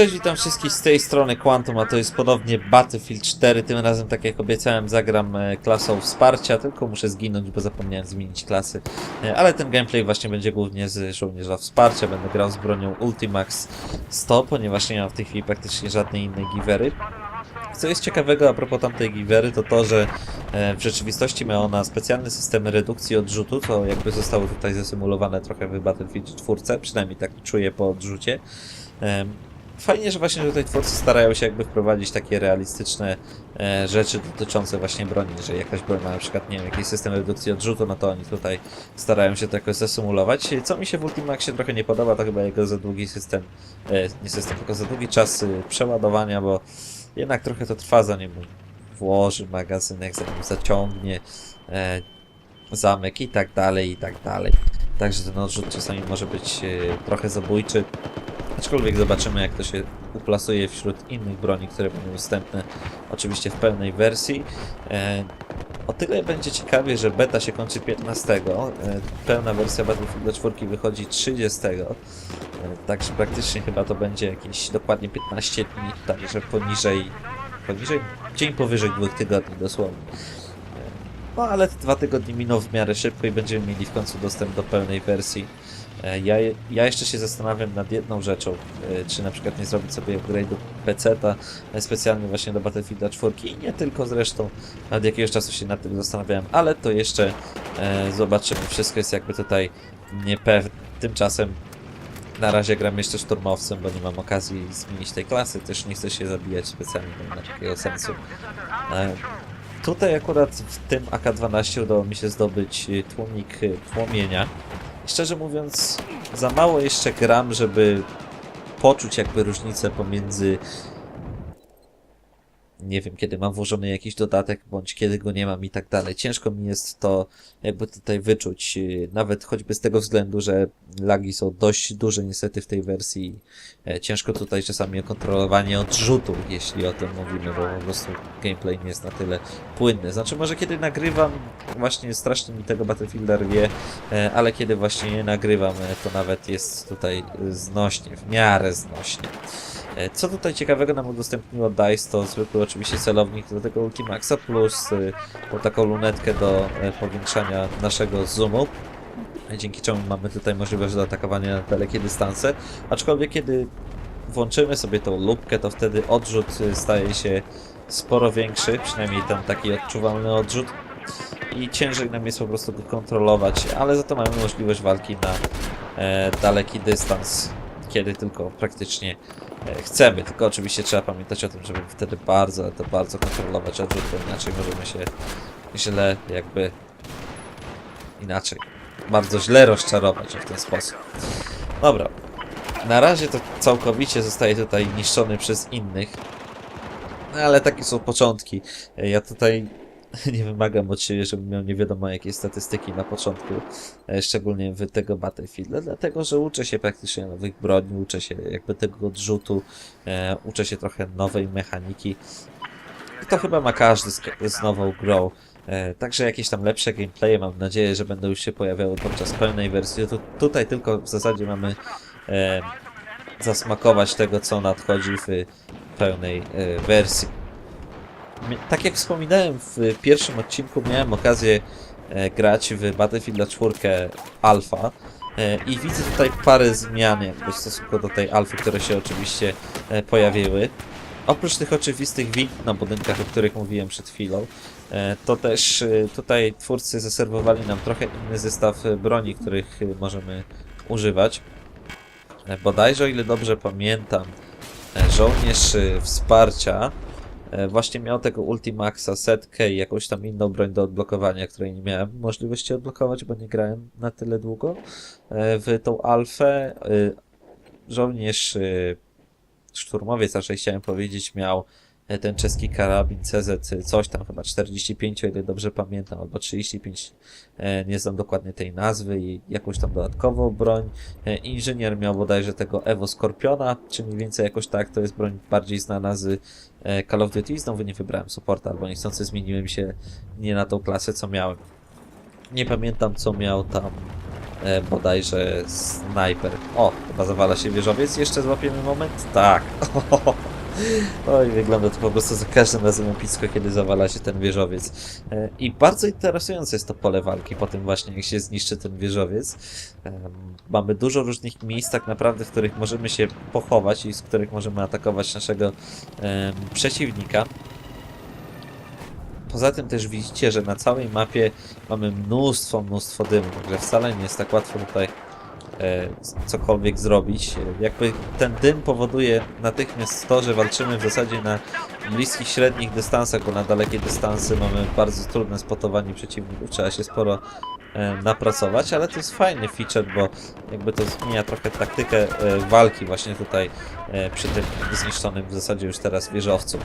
Cześć, witam wszystkich z tej strony Quantum, a to jest podobnie Battlefield 4. Tym razem, tak jak obiecałem, zagram e, klasą wsparcia, tylko muszę zginąć, bo zapomniałem zmienić klasy. E, Ale ten gameplay właśnie będzie głównie z żołnierza wsparcia. Będę grał z bronią Ultimax 100, ponieważ nie mam w tej chwili praktycznie żadnej innej givery. Co jest ciekawego a propos tamtej givery, to to, że e, w rzeczywistości ma ona specjalny system redukcji odrzutu, co jakby zostało tutaj zasymulowane trochę w Battlefield 4, przynajmniej tak czuję po odrzucie. Fajnie, że właśnie tutaj twórcy starają się jakby wprowadzić takie realistyczne e, rzeczy dotyczące właśnie broni, że jakaś broń ma na przykład, nie wiem, jakiś system redukcji odrzutu, no to oni tutaj starają się to jakoś zasymulować. Co mi się w Ultimaxie trochę nie podoba, to chyba jego za długi system, e, nie system, tylko za długi czas y, przeładowania, bo jednak trochę to trwa zanim włoży magazynek, zanim zaciągnie e, zamek i tak dalej, i tak dalej. Także ten odrzut czasami może być e, trochę zabójczy. Aczkolwiek zobaczymy jak to się uplasuje wśród innych broni, które będą dostępne oczywiście w pełnej wersji. E, o tyle będzie ciekawie, że beta się kończy 15. E, pełna wersja Battlefield 4 wychodzi 30. E, także praktycznie chyba to będzie jakieś dokładnie 15 dni, także poniżej, poniżej, dzień powyżej dwóch tygodni dosłownie. No ale te dwa tygodnie miną w miarę szybko i będziemy mieli w końcu dostęp do pełnej wersji. E, Ja, ja jeszcze się zastanawiam nad jedną rzeczą, e, czy na przykład nie zrobić sobie upgrade do PC-ta e, specjalnie właśnie do Battlefielda 4 i nie tylko zresztą, od jakiegoś czasu się nad tym zastanawiałem, ale to jeszcze e, zobaczymy. Wszystko jest jakby tutaj niepewne. Tymczasem na razie gram jeszcze szturmowcem, bo nie mam okazji zmienić tej klasy, też nie chcę się zabijać specjalnie, nie ma takiego sensu. E, Tutaj akurat w tym AK-12 udało mi się zdobyć e, tłumik e, płomienia. Szczerze mówiąc, za mało jeszcze gram, żeby poczuć jakby różnicę pomiędzy nie wiem, kiedy mam włożony jakiś dodatek, bądź kiedy go nie mam i tak dalej. Ciężko mi jest to jakby tutaj wyczuć, yy, nawet choćby z tego względu, że lagi są dość duże niestety w tej wersji. E, Ciężko tutaj czasami o kontrolowanie odrzutu, jeśli o tym mówimy, bo po prostu gameplay nie jest na tyle płynny. Znaczy może kiedy nagrywam, właśnie strasznie mi tego Battlefielda rwie, e, ale kiedy właśnie nie nagrywam, e, to nawet jest tutaj znośnie, w miarę znośnie. E, Co tutaj ciekawego nam udostępniło DICE, to zwykły oczywiście celownik do tego Ultimaxa plus y, tą taką lunetkę do e, powiększania naszego zoomu. e, Dzięki czemu mamy tutaj możliwość do atakowania na dalekie dystanse. Aczkolwiek kiedy włączymy sobie tą lubkę, to wtedy odrzut y, staje się sporo większy, przynajmniej tam taki odczuwalny odrzut. I ciężej nam jest po prostu go kontrolować, ale za to mamy możliwość walki na e, daleki dystans, kiedy tylko praktycznie e, chcemy. Tylko oczywiście trzeba pamiętać o tym, żeby wtedy bardzo, to bardzo kontrolować odrzut, bo inaczej możemy się źle jakby inaczej, bardzo źle rozczarować w ten sposób. Dobra. Na razie to całkowicie zostaje tutaj niszczony przez innych. No ale takie są początki. E, Ja tutaj nie wymagam od siebie, żebym miał nie wiadomo jakie statystyki na początku, e, szczególnie w tego Battlefielda, dlatego że uczę się praktycznie nowych broni, uczę się jakby tego odrzutu, e, uczę się trochę nowej mechaniki. I to chyba ma każdy z, z nową grą. E, także jakieś tam lepsze gameplaye mam nadzieję, że będą już się pojawiały podczas pełnej wersji. Tu, tutaj tylko w zasadzie mamy e, zasmakować tego, co nadchodzi w pełnej e, wersji. Tak jak wspominałem w pierwszym odcinku, miałem okazję e, grać w Battlefield 4 Alpha e, i widzę tutaj parę zmian jakby w stosunku do tej alfy, które się oczywiście e, pojawiły. Oprócz tych oczywistych win na budynkach, o których mówiłem przed chwilą, to też tutaj twórcy zaserwowali nam trochę inny zestaw broni, których możemy używać. Bodajże, o ile dobrze pamiętam, żołnierz wsparcia właśnie miał tego Ultimaxa, setkę i jakąś tam inną broń do odblokowania, której nie miałem możliwości odblokować, bo nie grałem na tyle długo e, w tą alfę. E, Żołnierz e, szturmowiec, raczej chciałem powiedzieć, miał e, ten czeski karabin CZ, e, coś tam chyba 45, o ile dobrze pamiętam, albo 35, e, nie znam dokładnie tej nazwy i jakąś tam dodatkową broń. E, Inżynier miał bodajże tego Evo Skorpiona, czy mniej więcej jakoś tak, to jest broń bardziej znana z e, Call of Duty. Znowu nie wybrałem supporta, albo niechcący zmieniłem się nie na tą klasę, co miałem. Nie pamiętam, co miał tam e, bodajże snajper. O, chyba zawala się wieżowiec. Jeszcze złapiemy moment? Tak. Oj, wygląda to po prostu za każdym razem epicko, kiedy zawala się ten wieżowiec. E, I bardzo interesujące jest to pole walki po tym właśnie, jak się zniszczy ten wieżowiec. Em, Mamy dużo różnych miejsc tak naprawdę, w których możemy się pochować i z których możemy atakować naszego przeciwnika. Poza tym też widzicie, że na całej mapie mamy mnóstwo, mnóstwo dymu, także wcale nie jest tak łatwo tutaj e, cokolwiek zrobić. E, Jakby ten dym powoduje natychmiast to, że walczymy w zasadzie na bliskich, średnich dystansach, bo na dalekie dystanse mamy bardzo trudne spotowanie przeciwników, trzeba się sporo e, napracować, ale to jest fajny feature, bo jakby to zmienia trochę taktykę e, walki właśnie tutaj e, przy tym zniszczonym w zasadzie już teraz wieżowcu.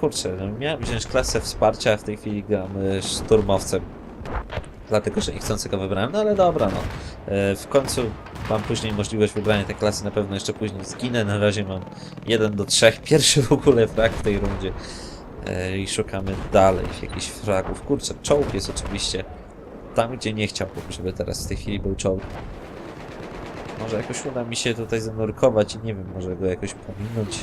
Kurczę, no miałem wziąć klasę wsparcia, a w tej chwili gram e, szturmowcem. Dlatego, że niechcący go wybrałem, no ale dobra, no. E, W końcu mam później możliwość wybrania tej klasy, na pewno jeszcze później zginę. Na razie mam 1 do 3, pierwszy w ogóle frag w tej rundzie. E, I szukamy dalej jakichś fragów. Kurczę, czołg jest oczywiście tam, gdzie nie chciałbym, żeby teraz w tej chwili był czołg. Może jakoś uda mi się tutaj zanurkować i nie wiem, może go jakoś pominąć.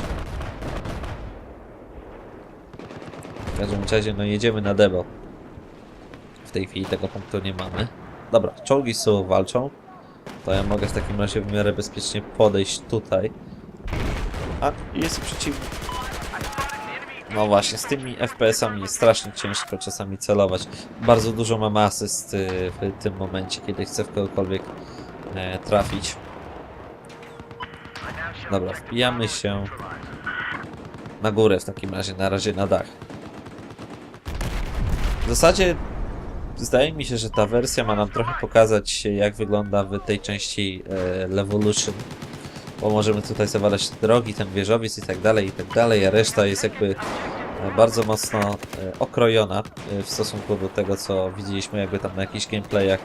W każdym razie, no jedziemy na debo. W tej chwili tego punktu nie mamy. Dobra, czołgi sobą walczą. To ja mogę w takim razie w miarę bezpiecznie podejść tutaj. A, jest przeciwnik. No właśnie, z tymi FPS-ami jest strasznie ciężko czasami celować. Bardzo dużo mam asyst y, w tym momencie, kiedy chcę w kogokolwiek e, trafić. Dobra, wbijamy się na górę w takim razie, na razie na dach. W zasadzie zdaje mi się, że ta wersja ma nam trochę pokazać jak wygląda w tej części e, Levolution. Bo możemy tutaj zawalać drogi, ten wieżowiec i tak dalej, i tak dalej, a reszta jest jakby e, bardzo mocno e, okrojona w stosunku do tego, co widzieliśmy jakby tam na jakichś gameplayach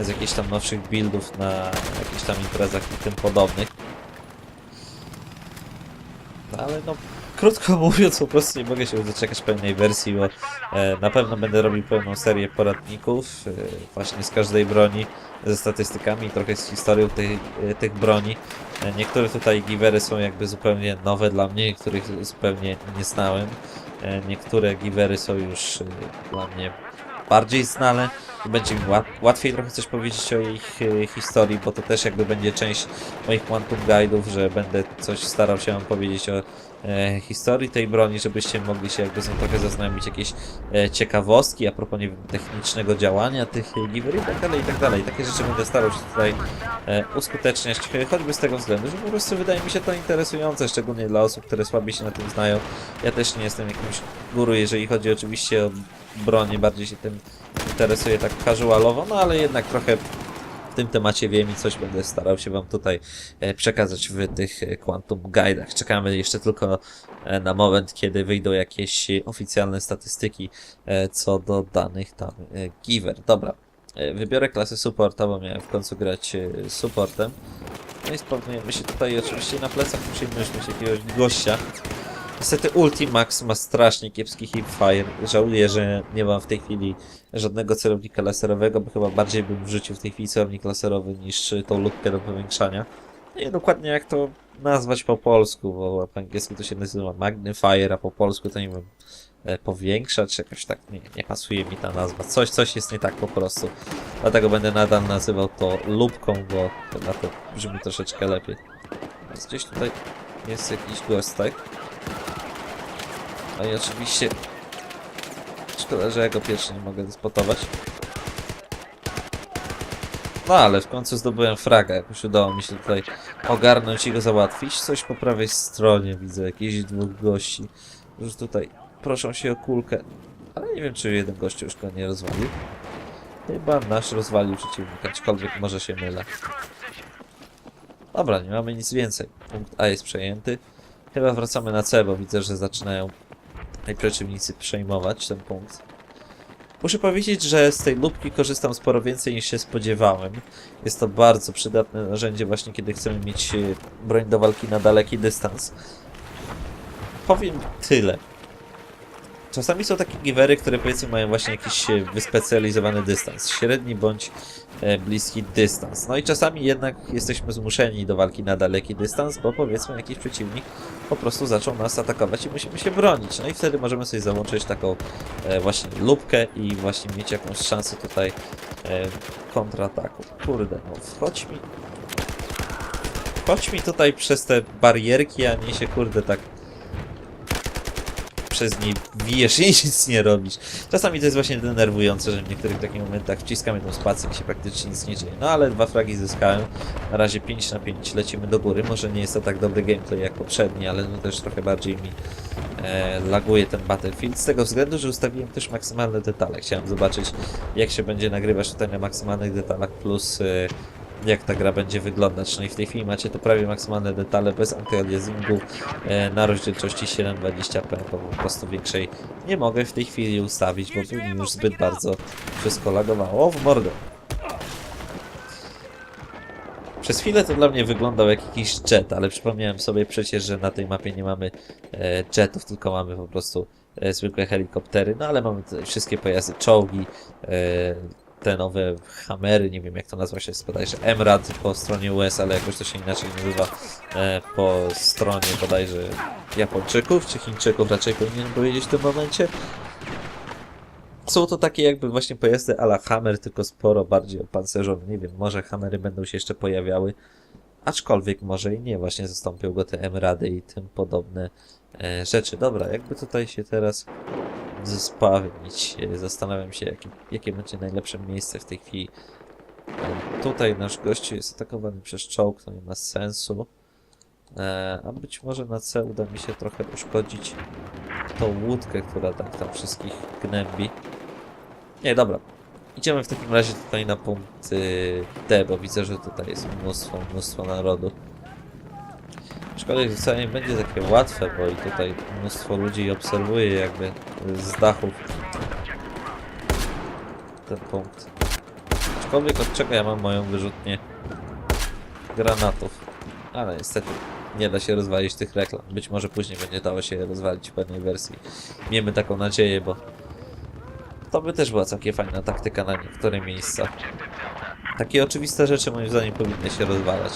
z jakichś tam nowszych buildów na jakichś tam imprezach i tym podobnych. No ale no, krótko mówiąc, po prostu nie mogę się doczekać pełnej wersji, bo e, na pewno będę robił pełną serię poradników e, właśnie z każdej broni, ze statystykami trochę z historią e, tych broni. E, niektóre tutaj givery są jakby zupełnie nowe dla mnie, których zupełnie nie znałem. E, niektóre givery są już e, dla mnie bardziej znane i będzie mi łat, łatwiej trochę coś powiedzieć o ich e, historii, bo to też jakby będzie część moich Quantum Guide'ów, że będę coś starał się wam powiedzieć o e, historii tej broni, żebyście mogli się jakby z nią trochę zaznajomić, jakieś e, ciekawostki a propos nie wiem, technicznego działania tych givery i tak dalej, i tak dalej. Takie rzeczy będę starał się tutaj e, uskuteczniać, e, choćby z tego względu, że po prostu wydaje mi się to interesujące, szczególnie dla osób, które słabiej się na tym znają. Ja też nie jestem jakimś guru, jeżeli chodzi oczywiście o bronię, bardziej się tym interesuję tak casualowo, no ale jednak trochę w tym temacie wiem i coś będę starał się Wam tutaj e, przekazać w tych e, Quantum Guide'ach. Czekamy jeszcze tylko e, na moment, kiedy wyjdą jakieś oficjalne statystyki co do danych tam giver. Dobra, wybiorę klasę supporta, bo miałem w końcu grać supportem. No i spawnujemy się tutaj oczywiście na plecach, musimy mieć jakiegoś gościa. Niestety Ultimax ma strasznie kiepski hipfire. Żałuję, że nie mam w tej chwili żadnego celownika laserowego, bo chyba bardziej bym wrzucił w tej chwili celownik laserowy niż tą lubkę do powiększania. Nie wiem dokładnie jak to nazwać po polsku, bo po angielsku to się nazywa magnifier, a po polsku to nie wiem, e, powiększa, czy jakoś tak nie, nie pasuje mi ta nazwa. Coś, coś jest nie tak po prostu. Dlatego będę nadal nazywał to lubką, bo chyba to brzmi troszeczkę lepiej. Więc gdzieś tutaj jest jakiś gość, tak? No i oczywiście szkoda, że ja go pierwszy nie mogę spotować. No ale w końcu zdobyłem fraga, jakoś udało mi się tutaj ogarnąć i go załatwić. Coś po prawej stronie widzę, jakieś dwóch gości, którzy tutaj proszą się o kulkę. Ale nie wiem, czy jeden gościu już go nie rozwalił. Chyba nasz rozwalił przeciwnika, aczkolwiek może się mylę. Dobra, nie mamy nic więcej. Punkt A jest przejęty. Chyba wracamy na C, bo widzę, że zaczynają i przeciwnicy przejmować ten punkt. Muszę powiedzieć, że z tej lubki korzystam sporo więcej niż się spodziewałem. Jest to bardzo przydatne narzędzie właśnie kiedy chcemy mieć e, broń do walki na daleki dystans. Powiem tyle. Czasami są takie givery, które powiedzmy mają właśnie jakiś e, wyspecjalizowany dystans, średni bądź e, bliski dystans. No i czasami jednak jesteśmy zmuszeni do walki na daleki dystans, bo powiedzmy jakiś przeciwnik po prostu zaczął nas atakować i musimy się bronić. No i wtedy możemy sobie załączyć taką e, właśnie lubkę i właśnie mieć jakąś szansę tutaj kontrataku. Kurde, no wchodź mi... Chodź mi tutaj przez te barierki, a nie się kurde tak przez nie wijesz i nic nie robisz. Czasami to jest właśnie denerwujące, że w niektórych takich momentach wciskamy tą spację i się praktycznie nic nie dzieje. No ale dwa fragi zyskałem. Na razie 5 na 5 lecimy do góry. Może nie jest to tak dobry gameplay jak poprzedni, ale no też trochę bardziej mi e, laguje ten Battlefield. Z tego względu, że ustawiłem też maksymalne detale. Chciałem zobaczyć jak się będzie nagrywać tutaj na maksymalnych detalach plus... E, jak ta gra będzie wyglądać. No i w tej chwili macie to prawie maksymalne detale bez antyaliasingu e, na rozdzielczości 720p, bo po prostu większej nie mogę w tej chwili ustawić, bo tu już zbyt bardzo wszystko lagowało. O, w mordę. Przez chwilę to dla mnie wyglądał jak jakiś jet, ale przypomniałem sobie przecież, że na tej mapie nie mamy e, jetów, tylko mamy po prostu e, zwykłe helikoptery, no ale mamy wszystkie pojazdy, czołgi, e, te nowe Hammery, nie wiem jak to nazwa się, bodajże Emrad po stronie US, ale jakoś to się inaczej nazywa e, po stronie bodajże Japończyków czy Chińczyków, raczej powinienem powiedzieć w tym momencie. Są to takie jakby właśnie pojazdy ala Hammer, tylko sporo bardziej opancerzone. Nie wiem, może Hammery będą się jeszcze pojawiały, aczkolwiek może i nie, właśnie zastąpią go te Emrady i tym podobne e, rzeczy. Dobra, jakby tutaj się teraz zespawnić. E, Zastanawiam się, jakie, jakie będzie najlepsze miejsce w tej chwili. E, Tutaj nasz gościu jest atakowany przez czołg, to nie ma sensu. E, A być może na C uda mi się trochę uszkodzić tą łódkę, która tak tam wszystkich gnębi. Nie, dobra. Idziemy w takim razie tutaj na punkt D, bo widzę, że tutaj jest mnóstwo, mnóstwo narodu. Aczkolwiek wcale nie będzie takie łatwe, bo i tutaj mnóstwo ludzi obserwuje jakby z dachów ten punkt. Aczkolwiek od czego ja mam moją wyrzutnię granatów. Ale niestety nie da się rozwalić tych reklam. Być może później będzie dało się je rozwalić w pewnej wersji. Miejmy taką nadzieję, bo to by też była całkiem fajna taktyka na niektóre miejsca. Takie oczywiste rzeczy moim zdaniem powinny się rozwalać.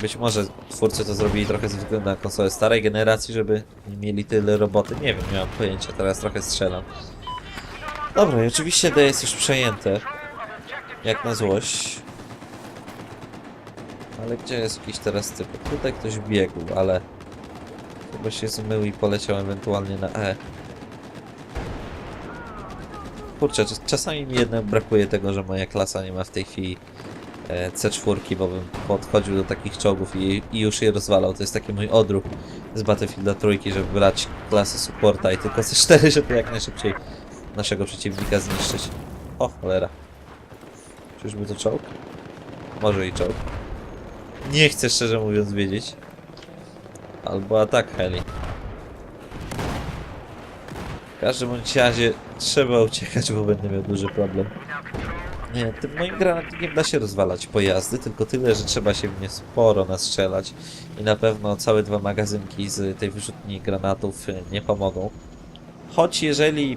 Być może twórcy to zrobili trochę ze względu na konsolę starej generacji, żeby nie mieli tyle roboty. Nie wiem, nie mam pojęcia, teraz trochę strzelam. Dobra, i oczywiście D jest już przejęte. Jak na złość. Ale gdzie jest jakiś teraz typ? Tutaj ktoś biegł, ale chyba się zmył i poleciał ewentualnie na E. Kurczę, czas- czasami mi jednak brakuje tego, że moja klasa nie ma w tej chwili C4, bo bym podchodził do takich czołgów i, i już je rozwalał. To jest taki mój odruch z Battlefielda trójki, żeby brać klasę supporta i tylko C4, żeby jak najszybciej naszego przeciwnika zniszczyć. O, cholera. Czyżby to czołg? Może i czołg. Nie chcę szczerze mówiąc wiedzieć. Albo atak heli. W każdym razie trzeba uciekać, bo będę miał duży problem. Nie, tym moim granatnikiem da się rozwalać pojazdy, tylko tyle, że trzeba się w nie sporo nastrzelać i na pewno całe dwa magazynki z tej wyrzutni granatów y, nie pomogą. Choć jeżeli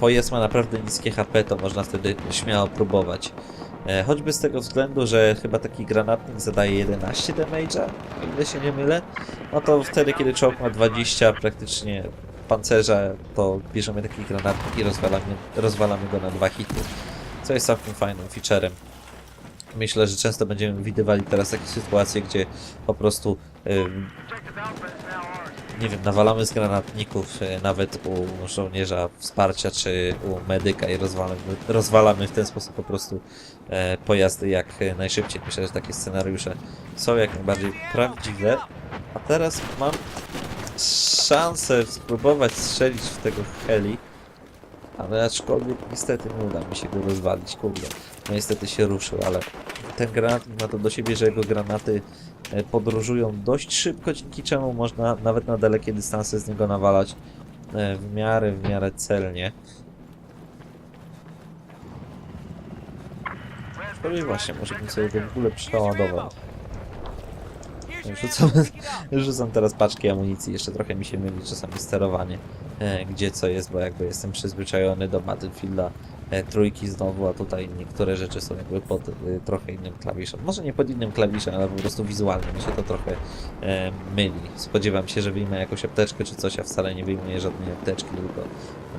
pojazd ma naprawdę niskie HP, to można wtedy śmiało próbować. E, choćby z tego względu, że chyba taki granatnik zadaje 11 damage'a, ile się nie mylę, no to wtedy, kiedy czołg ma 20 praktycznie pancerza, to bierzemy taki granatnik i rozwalamy, rozwalamy go na dwa hity co jest całkiem fajnym featurem. Myślę, że często będziemy widywali teraz takie sytuacje, gdzie po prostu nie wiem, nawalamy z granatników y, nawet u żołnierza wsparcia czy u medyka i rozwalamy, rozwalamy w ten sposób po prostu e, pojazdy jak najszybciej. Myślę, że takie scenariusze są jak najbardziej prawdziwe. A teraz mam szansę spróbować strzelić w tego heli. Ale aczkolwiek niestety nie uda mi się go rozwalić, kurde. No niestety się ruszył, ale ten granatnik ma to do siebie, że jego granaty e, podróżują dość szybko, dzięki czemu można nawet na dalekie dystanse z niego nawalać e, w miarę, w miarę celnie. Aczkolwiek właśnie, może bym sobie go w ogóle przeładował. Rzucam, rzucam teraz paczki amunicji, jeszcze trochę mi się myli czasami sterowanie. e, gdzie co jest, bo jakby jestem przyzwyczajony do Battlefielda trójki znowu, a tutaj niektóre rzeczy są jakby pod e, trochę innym klawiszem. Może nie pod innym klawiszem, ale po prostu wizualnie mi się to trochę e, myli. Spodziewam się, że wyjmę jakąś apteczkę czy coś, a wcale nie wyjmuję żadnej apteczki, tylko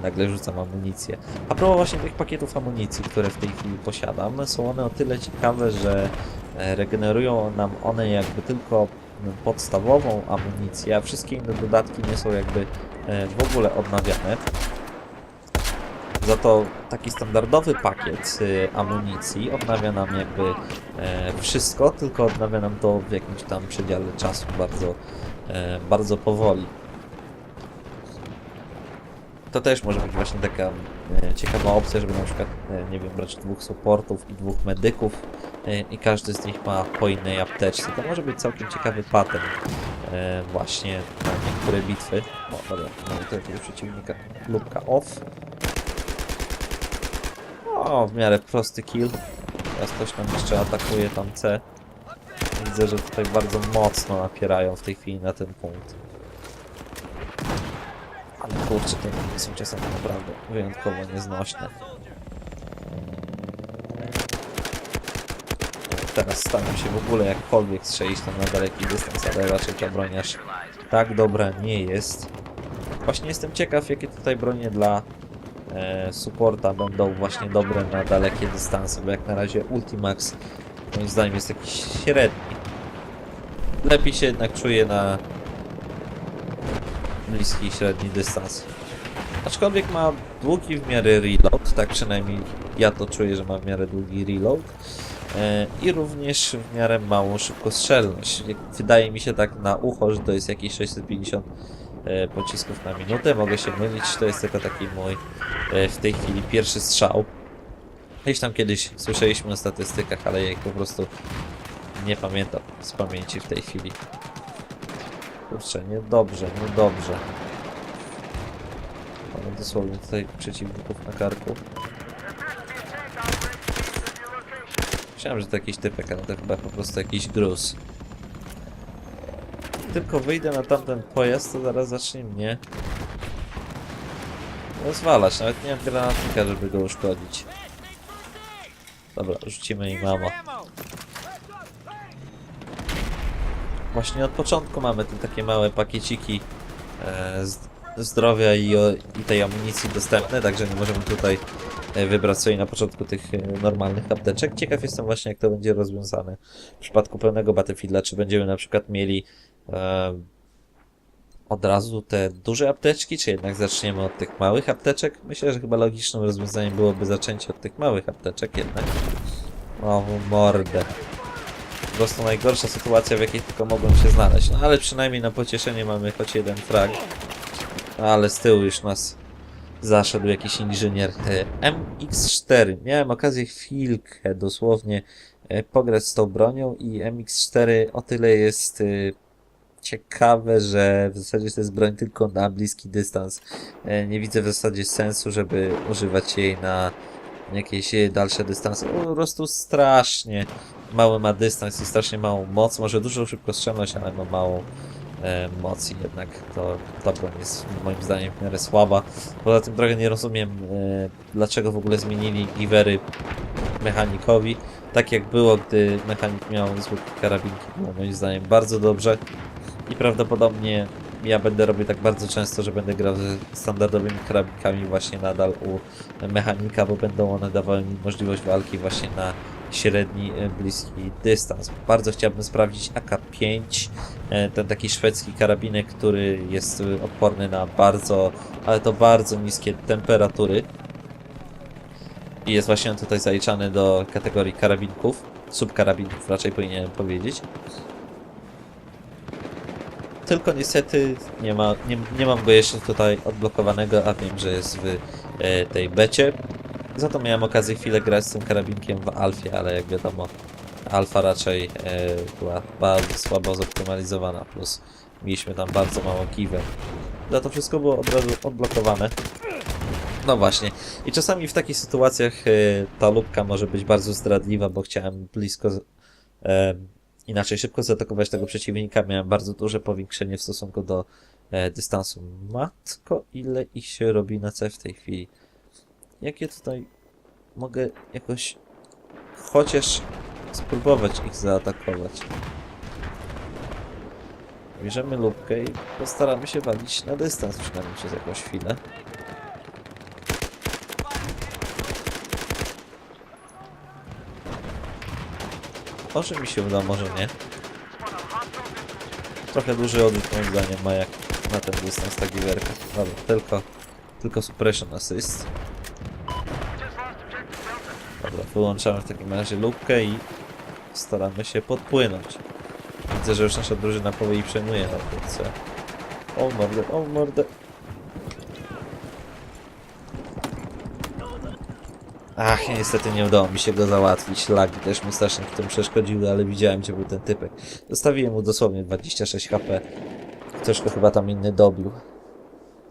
nagle rzucam amunicję. A propos właśnie tych pakietów amunicji, które w tej chwili posiadam, są one o tyle ciekawe, że e, regenerują nam one jakby tylko podstawową amunicję, a wszystkie inne dodatki nie są jakby e, w ogóle odnawiane. Za to taki standardowy pakiet y, amunicji odnawia nam jakby e, wszystko, tylko odnawia nam to w jakimś tam przedziale czasu bardzo, e, bardzo powoli. To też może być właśnie taka e, ciekawa opcja, żeby na przykład, nie wiem, brać dwóch supportów i dwóch medyków i każdy z nich ma po innej apteczce. To może być całkiem ciekawy pattern właśnie na niektóre bitwy. O, dobra, mamy tu jakiegoś przeciwnika. Lubka off. O, w miarę prosty kill. Teraz ktoś nam jeszcze atakuje tam C. Widzę, że tutaj bardzo mocno napierają w tej chwili na ten punkt. Ale kurczę, te miny są czasami naprawdę wyjątkowo nieznośne. Teraz staram się w ogóle jakkolwiek strzelić tam na daleki dystans, ale raczej ta broń aż tak dobra nie jest. Właśnie jestem ciekaw, jakie tutaj bronie dla supporta będą właśnie dobre na dalekie dystanse, bo jak na razie Ultimax moim zdaniem jest jakiś średni. Lepiej się jednak czuję na bliski i średni dystans. Aczkolwiek ma długi w miarę reload, tak przynajmniej ja to czuję, że ma w miarę długi reload. E, I również w miarę małą szybkostrzelność. Wydaje mi się tak na ucho, że to jest jakieś 650 e, pocisków na minutę. Mogę się mylić, to jest tylko taki mój e, w tej chwili pierwszy strzał. Gdzieś tam kiedyś słyszeliśmy o statystykach, ale ja po prostu nie pamiętam z pamięci w tej chwili. Kurczę, niedobrze, niedobrze. Mamy dosłownie tutaj przeciwników na karku. Myślałem, że to jakiś typek, ale to chyba po prostu jakiś gruz. Tylko wyjdę na tamten pojazd, to zaraz zacznie mnie rozwalać. Nawet nie mam granatnika, żeby go uszkodzić. Dobra, rzucimy i mamo. Właśnie od początku mamy tu takie małe pakieciki e, zdrowia i, o, i tej amunicji dostępne, także nie możemy tutaj e, wybrać sobie na początku tych e, normalnych apteczek. Ciekaw jestem właśnie jak to będzie rozwiązane w przypadku pełnego Battlefielda, czy będziemy na przykład mieli od razu te duże apteczki, czy jednak zaczniemy od tych małych apteczek? Myślę, że chyba logicznym rozwiązaniem byłoby zaczęcie od tych małych apteczek jednak. O, mordę. Po prostu najgorsza sytuacja, w jakiej tylko mogłem się znaleźć. No ale przynajmniej na pocieszenie mamy choć jeden frag. Ale z tyłu już nas zaszedł jakiś inżynier. E, MX4. Miałem okazję chwilkę dosłownie e, pograć z tą bronią i MX4 o tyle jest e, ciekawe, że w zasadzie to jest broń tylko na bliski dystans. E, Nie widzę w zasadzie sensu, żeby używać jej na jakieś dalsze dystanse. Po prostu strasznie mały ma dystans i strasznie małą moc. Może dużo szybkostrzelność, ale ma małą e, moc i jednak to ta broń jest moim zdaniem w miarę słaba. Poza tym trochę nie rozumiem, e, dlaczego w ogóle zmienili givery mechanikowi. Tak jak było, gdy mechanik miał zwykłe karabinki, było moim zdaniem bardzo dobrze. I prawdopodobnie ja będę robił tak bardzo często, że będę grał ze standardowymi karabinkami właśnie nadal u mechanika, bo będą one dawały mi możliwość walki właśnie na średni, e, bliski dystans. Bardzo chciałbym sprawdzić AK-5, e, ten taki szwedzki karabinek, który jest e, odporny na bardzo, ale to bardzo niskie temperatury. I jest właśnie tutaj zaliczany do kategorii karabinków, subkarabinków raczej powinienem powiedzieć. Tylko niestety nie, ma, nie, nie mam go jeszcze tutaj odblokowanego, a wiem, że jest w e, tej becie. Za to miałem okazję chwilę grać z tym karabinkiem w alfie, ale jak wiadomo, alfa raczej e, była bardzo słabo zoptymalizowana, plus mieliśmy tam bardzo mało given. Za to wszystko było od razu odblokowane. No właśnie. I czasami w takich sytuacjach e, ta lubka może być bardzo zdradliwa, bo chciałem blisko, e, inaczej szybko zaatakować tego przeciwnika. Miałem bardzo duże powiększenie w stosunku do e, dystansu. Matko, ile ich się robi na C w tej chwili. Jak ja tutaj mogę jakoś chociaż spróbować ich zaatakować. Bierzemy lubkę i postaramy się walić na dystans przynajmniej przez jakąś chwilę. Może mi się uda, może nie. Trochę duży odrzut moim zdaniem ma jak na ten dystans ta giwerka. Dobra, tylko, tylko suppression assist. Dobra, wyłączamy w takim razie lubkę i staramy się podpłynąć. Widzę, że już nasza drużyna powoli przejmuje na punkcie. O mordę, o mordę. Ach, niestety nie udało mi się go załatwić. Lagi też mu strasznie w tym przeszkodziły, ale widziałem, gdzie był ten typek. Zostawiłem mu dosłownie 26 HP. Ktoś go chyba tam inny dobił.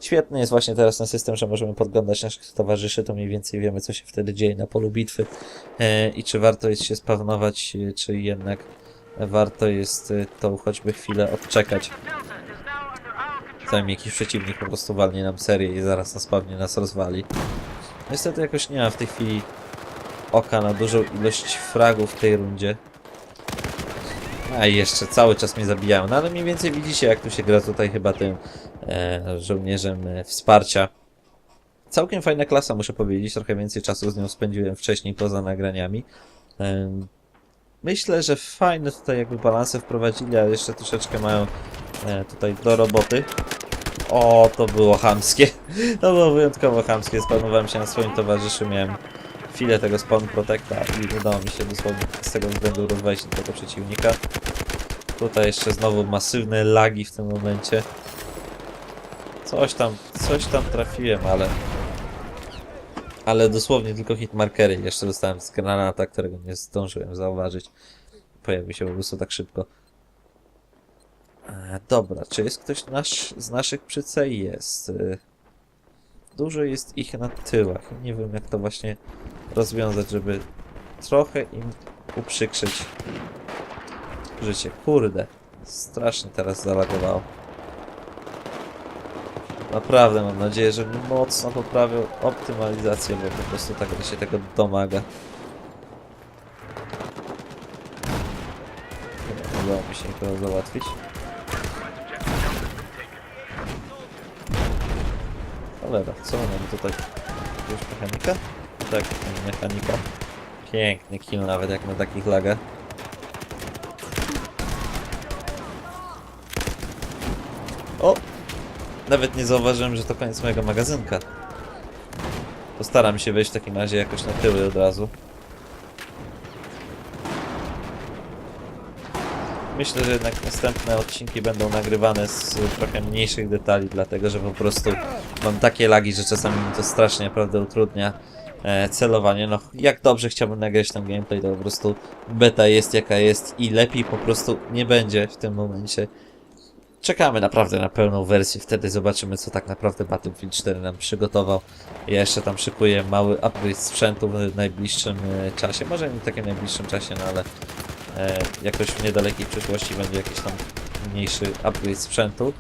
Świetny jest właśnie teraz ten system, że możemy podglądać naszych towarzyszy, to mniej więcej wiemy, co się wtedy dzieje na polu bitwy e, i czy warto jest się spawnować, e, czy jednak warto jest e, tą choćby chwilę odczekać. Zanim jakiś przeciwnik po prostu walnie nam serię i zaraz na spawnie nas rozwali. Niestety jakoś nie mam w tej chwili oka na dużą ilość fragów w tej rundzie. A i jeszcze cały czas mnie zabijają, no ale mniej więcej widzicie jak tu się gra tutaj chyba tym e, żołnierzem e, wsparcia. Całkiem fajna klasa muszę powiedzieć, trochę więcej czasu z nią spędziłem wcześniej poza nagraniami. Em, Myślę, że fajne tutaj jakby balanse wprowadzili, ale jeszcze troszeczkę mają e, tutaj do roboty. O, to było chamskie. To było wyjątkowo chamskie. Spanowałem się na swoim towarzyszu, miałem chwilę tego spawn protecta i udało mi się dosłownie z tego względu rozwalić tego przeciwnika. Tutaj jeszcze znowu masywne lagi w tym momencie. Coś tam, coś tam trafiłem, ale... Ale dosłownie tylko hitmarkery. Jeszcze dostałem z granata, którego nie zdążyłem zauważyć. Pojawił się po prostu tak szybko. E, dobra, czy jest ktoś nasz, z naszych przy? Jest. E, Dużo jest ich na tyłach. Nie wiem jak to właśnie rozwiązać, żeby trochę im uprzykrzyć życie. Kurde, strasznie teraz zalagowało. Naprawdę mam nadzieję, że mocno poprawią optymalizację, bo po prostu tak się tego domaga. Nie udało mi się nikogo załatwić. Co mamy tutaj? Już mechanika? Tak, mechanika. Piękny kill nawet jak na takich lagach. O! Nawet nie zauważyłem, że to koniec mojego magazynka. Postaram się wejść w takim razie jakoś na tyły od razu. Myślę, że jednak następne odcinki będą nagrywane z trochę mniejszych detali, dlatego że po prostu mam takie lagi, że czasami mi to strasznie naprawdę utrudnia e, celowanie. No, jak dobrze chciałbym nagrać ten gameplay, to po prostu beta jest jaka jest i lepiej po prostu nie będzie w tym momencie. Czekamy naprawdę na pełną wersję, wtedy zobaczymy co tak naprawdę Battlefield 4 nam przygotował. Ja jeszcze tam szykuję mały upgrade sprzętu w najbliższym e, czasie, może nie w takim najbliższym czasie, no ale e, jakoś w niedalekiej przyszłości będzie jakiś tam mniejszy upgrade sprzętu.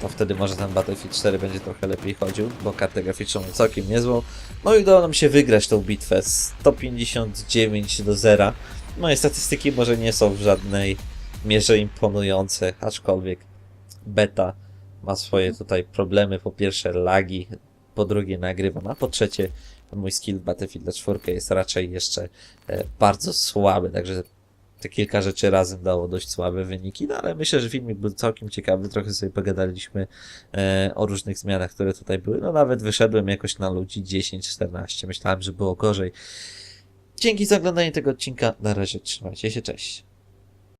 To wtedy może ten Battlefield 4 będzie trochę lepiej chodził, bo kartę graficzną całkiem niezłą. No i udało nam się wygrać tą bitwę 159 do 0. Moje statystyki może nie są w żadnej mierze imponujące, aczkolwiek beta ma swoje tutaj problemy. Po pierwsze lagi, po drugie nagrywam, a po trzecie mój skill Battlefield 4 jest raczej jeszcze e, bardzo słaby, także te kilka rzeczy razem dało dość słabe wyniki, no ale myślę, że filmik był całkiem ciekawy, trochę sobie pogadaliśmy e, o różnych zmianach, które tutaj były, no nawet wyszedłem jakoś na ludzi 10-14, myślałem, że było gorzej. Dzięki za oglądanie tego odcinka, na razie trzymajcie się, cześć.